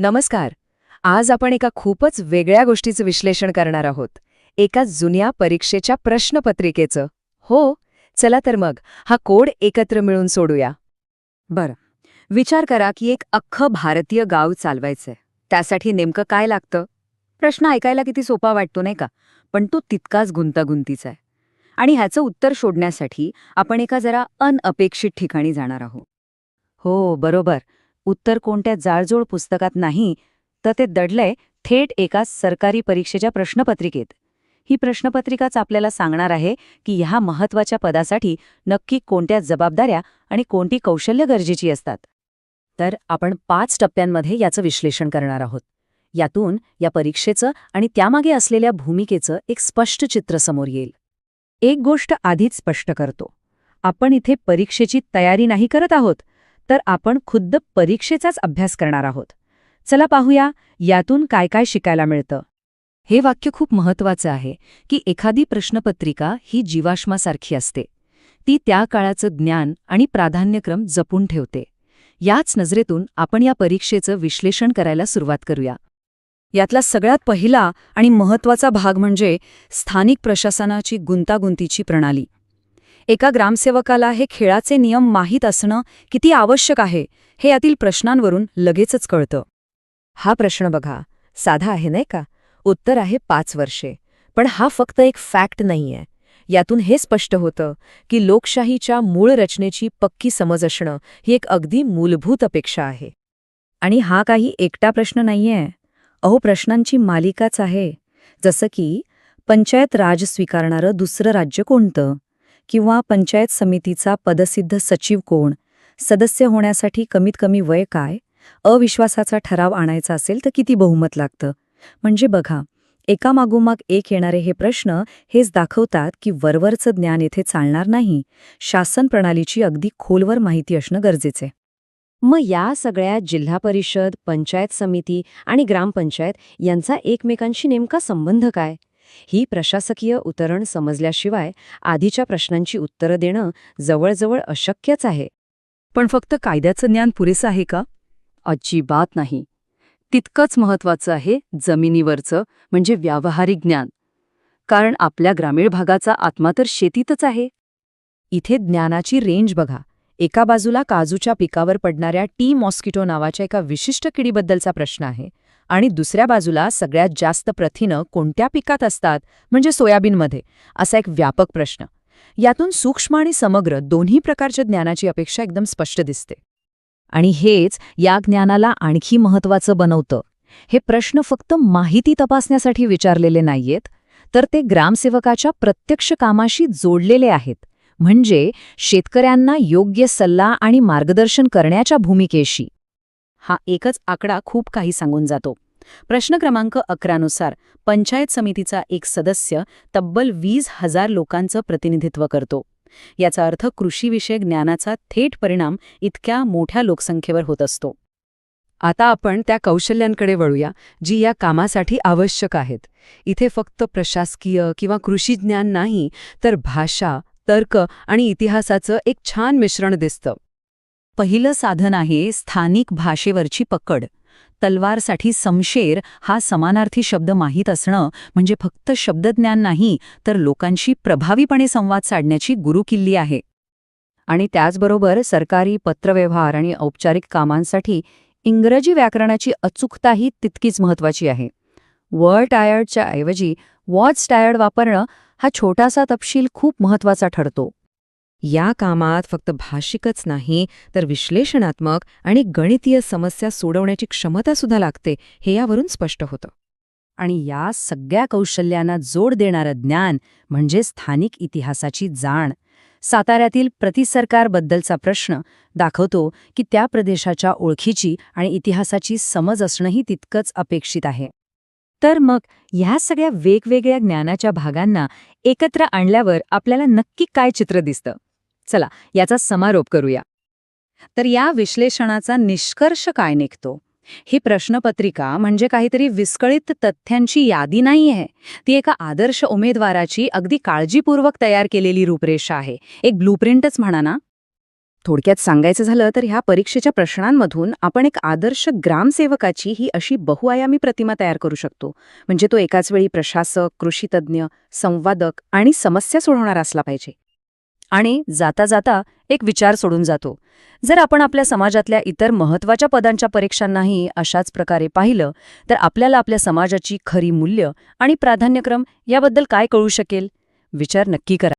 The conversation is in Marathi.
नमस्कार. आज आपण एका खूपच वेगळ्या गोष्टीचं विश्लेषण करणार आहोत. एका जुन्या परीक्षेच्या प्रश्नपत्रिकेचं. हो चला तर मग हा कोड एकत्र मिळून सोडूया. बरं. विचार करा की एक अख्खं भारतीय गाव चालवायचंय. त्यासाठी नेमकं काय लागतं? प्रश्न ऐकायला किती सोपा वाटतो नाही का? पण तो तितकाच गुंतागुंतीचा आहे आणि ह्याचं उत्तर शोधण्यासाठी आपण एका जरा अनअपेक्षित ठिकाणी जाणार आहोत. हो बरोबर. उत्तर कोणत्या जाळजोळ पुस्तकात नाही तर ते दडलंय थेट एका सरकारी परीक्षेच्या प्रश्नपत्रिकेत. ही प्रश्नपत्रिकाच आपल्याला सांगणार आहे की ह्या महत्त्वाच्या पदासाठी नक्की कोणत्या जबाबदाऱ्या आणि कोणती कौशल्य गरजेची असतात. तर आपण पाच टप्प्यांमध्ये याचं विश्लेषण करणार आहोत. यातून या परीक्षेचं आणि त्यामागे असलेल्या भूमिकेचं एक स्पष्ट चित्र समोर येईल. एक गोष्ट आधीच स्पष्ट करतो. आपण इथे परीक्षेची तयारी नाही करत आहोत. तर आपण खुद्द परीक्षेचाच अभ्यास करणार आहोत. चला पाहूया यातून काय काय शिकायला मिळतं. हे वाक्य खूप महत्वाचं आहे की एखादी प्रश्नपत्रिका ही जीवाश्मासारखी असते. ती त्या काळाचं ज्ञान आणि प्राधान्यक्रम जपून ठेवते. याच नजरेतून आपण या परीक्षेचं विश्लेषण करायला सुरुवात करूया. यातला सगळ्यात पहिला आणि महत्त्वाचा भाग म्हणजे स्थानिक प्रशासनाची गुंतागुंतीची प्रणाली. एका ग्रामसेवकाला हे खेळाचे नियम माहीत असणं किती आवश्यक आहे हे यातील प्रश्नांवरून लगेचच कळतं. हा प्रश्न बघा. साधा आहे नाही का? उत्तर आहे पाच वर्षे. पण हा फक्त एक फॅक्ट नाहीये. यातून हे स्पष्ट होतं की लोकशाहीच्या मूळ रचनेची पक्की समज असणं ही एक अगदी मूलभूत अपेक्षा आहे. आणि हा काही एकटा प्रश्न नाहीये. अहो प्रश्नांची मालिकाच आहे. जसं की पंचायत राज स्वीकारणारं दुसरं राज्य कोणतं? किंवा पंचायत समितीचा पदसिद्ध सचिव कोण? सदस्य होण्यासाठी कमीत कमी वय काय? अविश्वासाचा ठराव आणायचा असेल तर किती बहुमत लागतं? म्हणजे बघा एकामागोमाग एक येणारे हे प्रश्न हेच दाखवतात की वरवरचं ज्ञान येथे चालणार नाही. शासन प्रणालीची अगदी खोलवर माहिती असणं गरजेचे मग या सगळ्या जिल्हा परिषद पंचायत समिती आणि ग्रामपंचायत यांचा एकमेकांशी नेमका संबंध काय? ही प्रशासकीय उतरण समजल्याशिवाय आधीच्या प्रश्नांची उत्तरं देणं जवळजवळ अशक्यच आहे. पण फक्त कायद्याचं ज्ञान पुरेसं आहे का? अजिबात नाही. तितकंच महत्वाचं आहे जमिनीवरचं म्हणजे व्यावहारिक ज्ञान. कारण आपल्या ग्रामीण भागाचा आत्मा तर शेतीतच आहे. इथे ज्ञानाची रेंज बघा. एका बाजूला काजूच्या पिकावर पडणाऱ्या टी मॉस्किटो नावाच्या एका विशिष्ट किडीबद्दलचा प्रश्न आहे. आणि दुसऱ्या बाजूला सगळ्यात जास्त प्रथिनं कोणत्या पिकात असतात? म्हणजे सोयाबीनमध्ये. असा एक व्यापक प्रश्न. यातून सूक्ष्म आणि समग्र दोन्ही प्रकारच्या ज्ञानाची अपेक्षा एकदम स्पष्ट दिसते. आणि हेच या ज्ञानाला आणखी महत्वाचं बनवतं. हे प्रश्न फक्त माहिती तपासण्यासाठी विचारलेले नाहीयेत तर ते ग्रामसेवकाच्या प्रत्यक्ष कामाशी जोडलेले आहेत. म्हणजे शेतकऱ्यांना योग्य सल्ला आणि मार्गदर्शन करण्याच्या भूमिकेशी. हा एकच आकडा खूप काही सांगून जातो. प्रश्न क्रमांक अकरानुसार पंचायत समितीचा एक सदस्य तब्बल वीस हजार लोकांचं प्रतिनिधित्व करतो. याचा अर्थ कृषीविषयक ज्ञानाचा थेट परिणाम इतक्या मोठ्या लोकसंख्येवर होत असतो. आता आपण त्या कौशल्यांकडे वळूया जी या कामासाठी आवश्यक आहेत. इथे फक्त प्रशासकीय किंवा कृषी ज्ञान नाही तर भाषा तर्क आणि इतिहासाचं एक छान मिश्रण दिसतं. पहिलं साधन आहे स्थानिक भाषेवरची पकड. तलवारसाठी समशेर हा समानार्थी शब्द माहीत असणं म्हणजे फक्त शब्दज्ञान नाही तर लोकांशी प्रभावीपणे संवाद साधण्याची गुरुकिल्ली आहे. आणि त्याचबरोबर सरकारी पत्रव्यवहार आणि औपचारिक कामांसाठी इंग्रजी व्याकरणाची अचूकताही तितकीच महत्वाची आहे. वर टायर्डच्या ऐवजी वॉच टायर्ड वापरणं हा छोटासा तपशील खूप महत्त्वाचा ठरतो. या कामात फक्त भाषिकच नाही तर विश्लेषणात्मक आणि गणितीय समस्या सोडवण्याची क्षमता सुद्धा लागते हे यावरून स्पष्ट होतं. आणि या सगळ्या कौशल्यांना जोड देणारं ज्ञान म्हणजे स्थानिक इतिहासाची जाण. साताऱ्यातील प्रतिसरकारबद्दलचा प्रश्न दाखवतो की त्या प्रदेशाच्या ओळखीची आणि इतिहासाची समज असणंही तितकंच अपेक्षित आहे. तर मग ह्या सगळ्या वेगवेगळ्या ज्ञानाच्या भागांना एकत्र आणल्यावर आपल्याला नक्की काय चित्र दिसतं? चला याचा समारोप करूया. तर या विश्लेषणाचा निष्कर्ष काय निघतो? ही प्रश्नपत्रिका म्हणजे काहीतरी विस्कळीत तथ्यांची यादी नाही आहे ती एका आदर्श उमेदवाराची अगदी काळजीपूर्वक तयार केलेली रूपरेषा आहे. एक ब्लूप्रिंटच म्हणा ना? थोडक्यात सांगायचं झालं तर ह्या परीक्षेच्या प्रश्नांमधून आपण एक आदर्श ग्रामसेवकाची ही अशी बहुआयामी प्रतिमा तयार करू शकतो. म्हणजे तो एकाच वेळी प्रशासक कृषीतज्ञ संवादक आणि समस्या सोडवणारा असला पाहिजे. आणि जाता जाता एक विचार सोडून जातो. जर आपण आपल्या समाजातल्या इतर महत्त्वाच्या पदांच्या परीक्षांनाही अशाच प्रकारे पाहिलं तर आपल्याला आपल्या समाजाची खरी मूल्य आणि प्राधान्यक्रम याबद्दल काय कळू शकेल? विचार नक्की करा.